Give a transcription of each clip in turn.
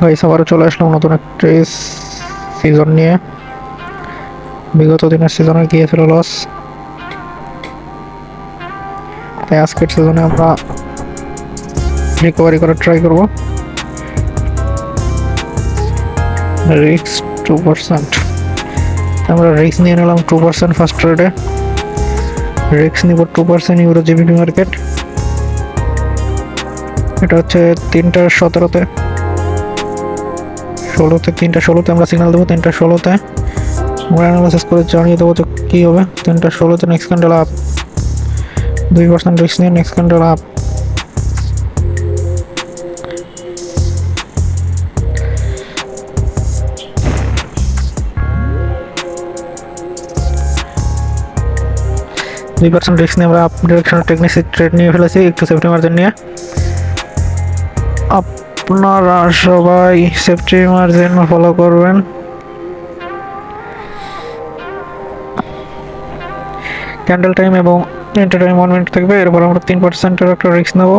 Guys আবারও চলে আসলাম নতুন একটি সিজন নিয়ে। বিগত দিনের সিজনে গিয়েছিল লস তাই আজকের সিজনে আমরা রিকভারি করার ট্রাই করব। রিক্স টু পার্সেন্ট আমরা রিক্স নিয়ে নিলাম টু পার্সেন্ট ফার্স্ট ট্রেডে রিক্স নিব two percent euro GBP market এটা হচ্ছে তিনটা সতেরোতে। ষোলোতে, তিনটা ষোলোতে আমরা সিগন্যাল দেবো, তিনটা ষোলোতে। আমরা অ্যানালাইসিস করে জানিয়ে দেবো যে কী হবে। তিনটা ষোলোতে নেক্সট ক্যান্ডেল আপ দুই পার্সেন্ট রিস্ক নিয়ে নেক্সট ক্যান্ডেল আপ দুই পার্সেন্ট রিস্ক নিয়ে আমরা আপ ডিরেকশন টেকনিক্স ট্রেড নিয়ে ফেলেছি, একটু সেফটি মার্জিন নিয়ে। আপনারা সবাই সেফটি মার্জিন ফলো করবেন। ক্যান্ডেল টাইম এবং এন্টার টাইম ওয়ান মিনিট থাকবে, এরপর আমরা তিন পার্সেন্টের একটা রিস্ক নেব।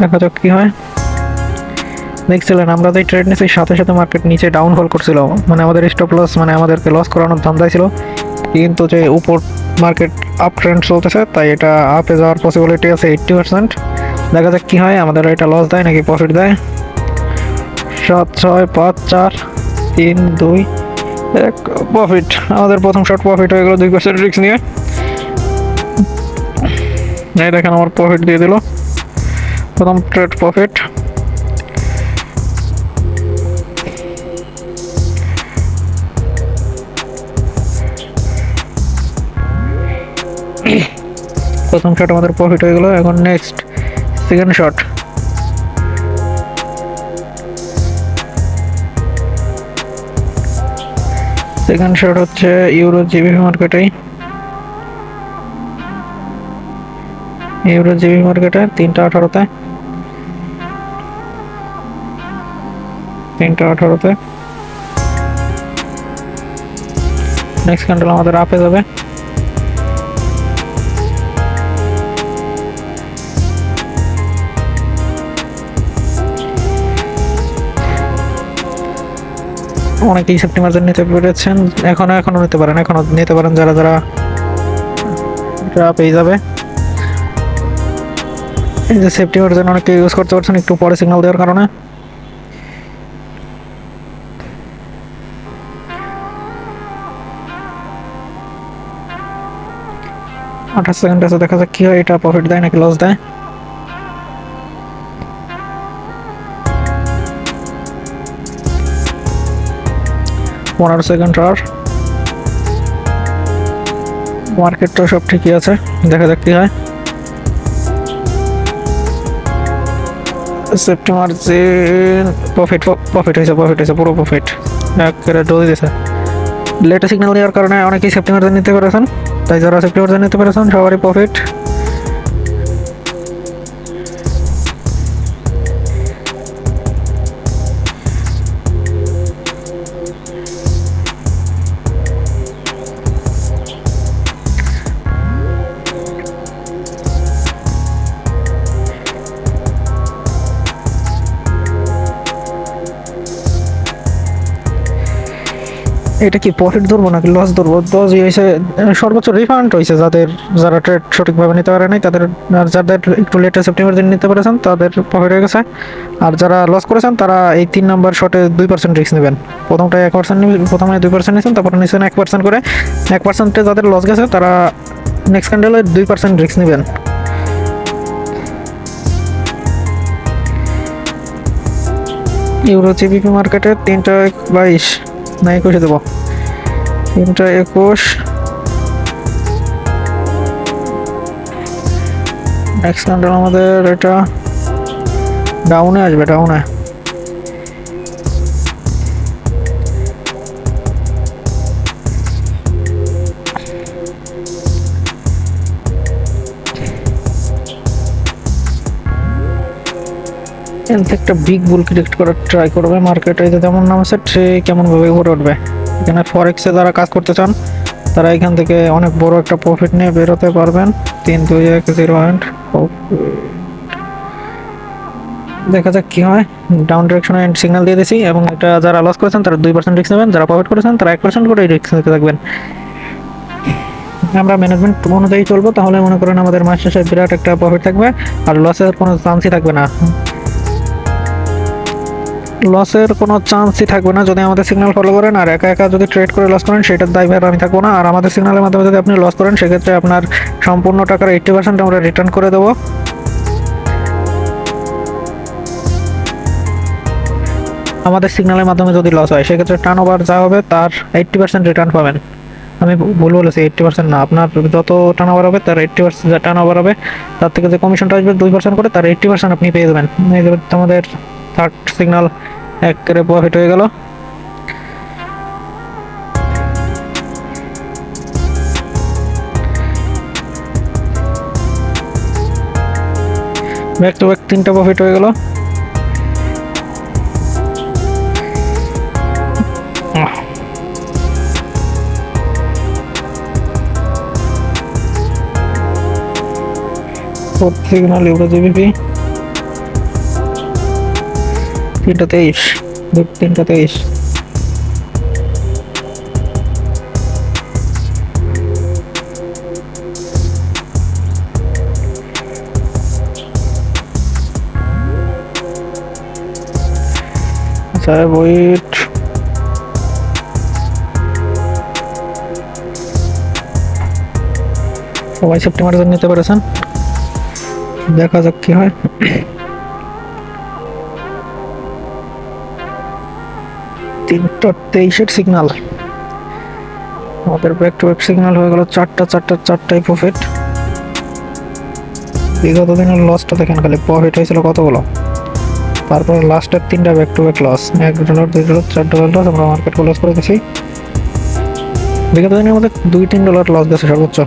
দেখা যাক কী হয়। দেখছিলেন, আমরা যে ট্রেড নিয়েছি সাথে সাথে মার্কেট নিচে ডাউন ডাউনফল করছিল। মানে আমাদের স্টপ লস মানে আমাদেরকে লস করানোর ধান্দায় ছিল। কিন্তু যে উপর মার্কেট আপ ট্রেন্ড চলতেছে, তাই এটা আপে যাওয়ার পসিবিলিটি আছে এইট্টি পার্সেন্ট দেখা যাক কী হয় আমাদের এটা লস দেয় নাকি প্রফিট দেয়। সাত ছয়, পাঁচ, চার, তিন, দুই, এক প্রফিট আমাদের প্রথম শর্ট প্রফিট হয়ে গেল দুই পার্সেন্ট রিক্স নিয়ে। এই দেখেন আমার প্রফিট দিয়ে দিল। প্রথম ট্রেড প্রফিট প্রথম শট আমাদের প্রফিট হয়ে গেল, এখন next second shot second shot হচ্ছে ইউরো জিবি মার্কেটেই ইউরো জিবি মার্কেটে তিনটা আঠারোতে। তিনটা আঠারোতে। নেক্সট ক্যান্ডেল আমাদের আপে যাবে। অনেকেই সেফটি মার্জিন নিতে পেরেছেন। এখনও এখনও নিতে পারেন এখনও নিতে পারেন যারা যারা পেয়ে যাবে। এই যে সেফটি মার্জিন অনেকে ইউজ করতে পারছেন, একটু পরে সিগন্যাল দেওয়ার কারণে। আঠাশ সেকেন্ড আছে, দেখা যাক কি হয়, এটা প্রফিট দেয় নাকি লস দেয়। পনেরো সেকেন্ড আর মার্কেটটা সব ঠিকই আছে, দেখা যাক কি হয়। সেপ্টেম্বর যে প্রফিট প্রফিট হয়েছে প্রফিট হয়েছে, পুরো প্রফিট একেবারে ডোজ দিয়েছে লেটে সিগন্যাল দেওয়ার কারণে অনেকেই সেপ্টেম্বর নিতে পেরেছেন, তাই যারা সেপ্টেম্বর নিতে পেরেছেন, সবারই প্রফিট এটা কি প্রফিট ধরবো নাকি লস ধরবো? লস হয়েছে সর্বোচ্চ রিফান্ড হয়েছে যাদের, যারা ট্রেড সঠিকভাবে নিতে পারে নাই, তাদের, আর যাদের একটু লেটে সেপ্টেম্বর দিন নিতে পেরেছেন, তাদের প্রফিট হয়ে গেছে। আর যারা লস করেছেন, তারা এই তিন নম্বর শটে দুই পার্সেন্ট রিস্ক নেবেন। প্রথমটা এক পার্সেন্ট প্রথমে দুই পার্সেন্ট নিয়েছেন তারপরে নিয়েছেন এক পার্সেন্ট করে। এক পার্সেন্টে যাদের লস গেছে, তারা নেক্সট ক্যান্ডেলে দুই পার্সেন্ট রিস্ক নেবেন। ইউরো জিবিপি মার্কেটে তিনটা বাইশ, না একুশে দেবো। তিনটা একুশ। নেক্সট আমাদের এটা ডাউনে আসবে ডাউনে একটা বিগ বুল ক্রিয়েট করার ট্রাই করবে। মার্কেটে যে যেমন নামছে ট্রে কেমনভাবে উপরে উঠবে? এখানে ফরেক্সে যারা কাজ করতে চান, তারা এখান থেকে অনেক বড় একটা প্রফিট নিয়ে বেরোতে পারবেন। তিন, দুই, এক জিরো পয়েন্ট দেখা যাক কি হয়। ডাউন ডিরেকশনে সিগন্যাল দিয়ে দিছি এবং এটা যারা লস করেছেন, তারা দুই পার্সেন্ট রিস্ক নেবেন। যারা প্রফিট করেছেন, তারা এক পার্সেন্ট করে রিস্ক নিতে থাকবেন। আমরা ম্যানেজমেন্ট অনুযায়ী চলবো, তাহলে মনে করেন আমাদের মাস শেষে বিরাট একটা প্রফিট থাকবে। আর লসের কোনো চান্সই থাকবে না। লসের কোনো চান্সই থাকবে না যদি আমাদের সিগন্যাল ফলো করেন, আর একা একা যদি ট্রেড করে লস করেন, সেটার দায়ভার আমি থাকব না। আর আমাদের সিগন্যালের মাধ্যমে যদি আপনি লস করেন, সেক্ষেত্রে আপনার সম্পূর্ণ টাকার এইট্টি পার্সেন্ট আমরা রিটার্ন করে দেবো। আমাদের সিগন্যালের মাধ্যমে যদি লস হয়, সেক্ষেত্রে টার্ন ওভার যা হবে, তার এইট্টি পার্সেন্ট রিটার্ন পাবেন। আমি ভুল বলেছি এইট্টি পার্সেন্ট না। আপনার যত টার্ন ওভার হবে, তার এইট্টি পার্সেন্ট যা টার্ন ওভার হবে, তার থেকে যে কমিশনটা আসবে, দুই পার্সেন্ট করে, তার এইট্টি পার্সেন্ট আপনি পেয়ে যাবেন। এই আমাদের থার্ড সিগন্যাল এক করে প্রফিট হয়ে গেল। ব্যাক টু ব্যাক তিনটা প্রফিট হয়ে গেল। ফোর্থ সিগন্যাল ইউরো জিবিপি তিনটা তেইশ তিনটা তেইশ আচ্ছা ওয়েট সবাই সেপ্টেম্বরে নিতে পেরেছেন। দেখা যাক কি হয়। তিনটা তেইশের সিগনাল আমাদের ব্যাক টু ব্যাক সিগন্যাল হয়ে গেল চারটা চারটা চারটাই প্রফিট বিগত দিনের লসটা দেখেন খালি প্রফিট হয়েছিল কতগুলো? তারপর লাস্টের তিনটা ব্যাক টু ব্যাক লস এক ডলার দুই ডলার চার ডলার লস আমরা মার্কেট ক্লোজ করে দিছি। বিগত দিনের মধ্যে দুই, তিন ডলার লস গেছে সর্বোচ্চ।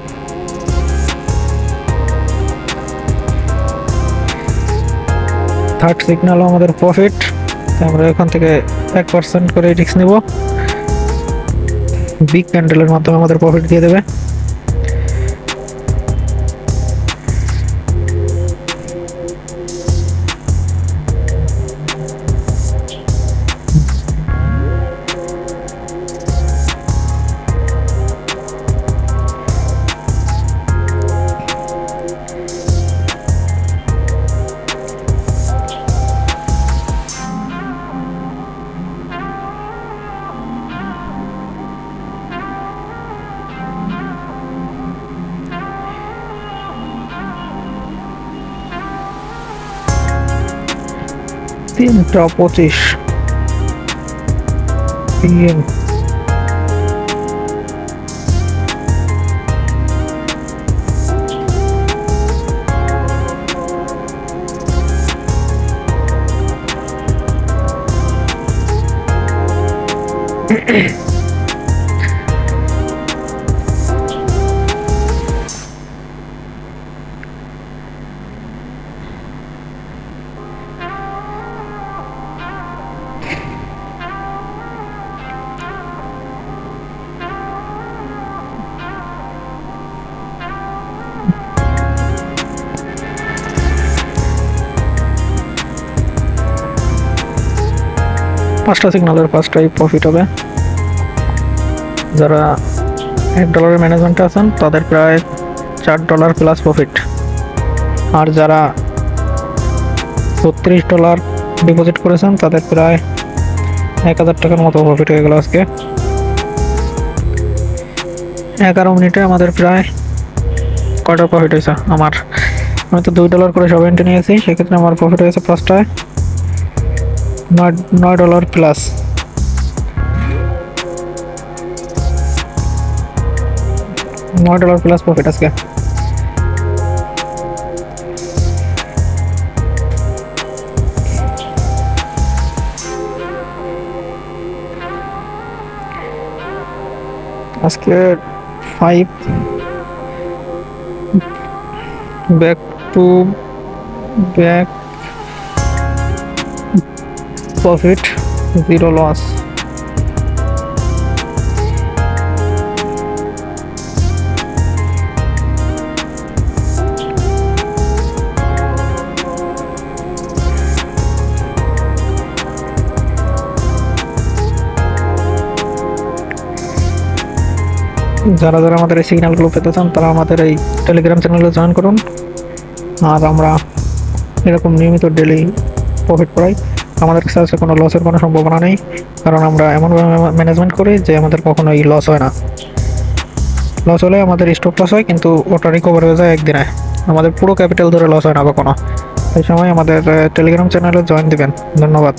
থার্ড সিগন্যালও আমাদের প্রফিট আমরা এখান থেকে এক পার্সেন্ট করে রিক্স নেব। বিগ ক্যান্ডেলের মাধ্যমে আমাদের প্রফিট দিয়ে দেবে। তিনটা পঁচিশ। পিএম পাঁচটা সিগনালের পাঁচটাই প্রফিট হবে। যারা এক ডলারের ম্যানেজমেন্টে আছেন, তাদের প্রায় চার ডলার প্লাস প্রফিট আর যারা ছত্রিশ ডলার ডিপোজিট করেছেন, তাদের প্রায় এক হাজার টাকার মতো প্রফিট হয়ে গেল আজকে। এগারো মিনিটে আমাদের প্রায় কয়টা প্রফিট হয়েছে? আমার, আমি তো দুই ডলার করে সব এন্ট্রি নিয়েছি, সেক্ষেত্রে আমার প্রফিট হয়েছে পাঁচটায়। নয় নয় ডলার প্লাস নয় ডলার প্লাস প্রফিট আজকে আজকে five back to back profit zero loss যারা যারা আমাদের এই সিগন্যালগুলো পেতে চান, তারা আমাদের এই টেলিগ্রাম চ্যানেলে জয়েন করুন। আর আমরা এরকম নিয়মিত ডেলি প্রফিট করাই আমাদের কাছে আছে, কোনো লসের কোনো সম্ভাবনা নেই। কারণ আমরা এমনভাবে ম্যানেজমেন্ট করি যে আমাদের কখনোই লস হয় না। লস হলে আমাদের স্টপ লস হয়, কিন্তু ওটা রিকভার হয়ে যায় একদিনে। আমাদের পুরো ক্যাপিটাল ধরে লস হয় না কখনো। এই সময় আমাদের টেলিগ্রাম চ্যানেলে জয়েন দিবেন। ধন্যবাদ।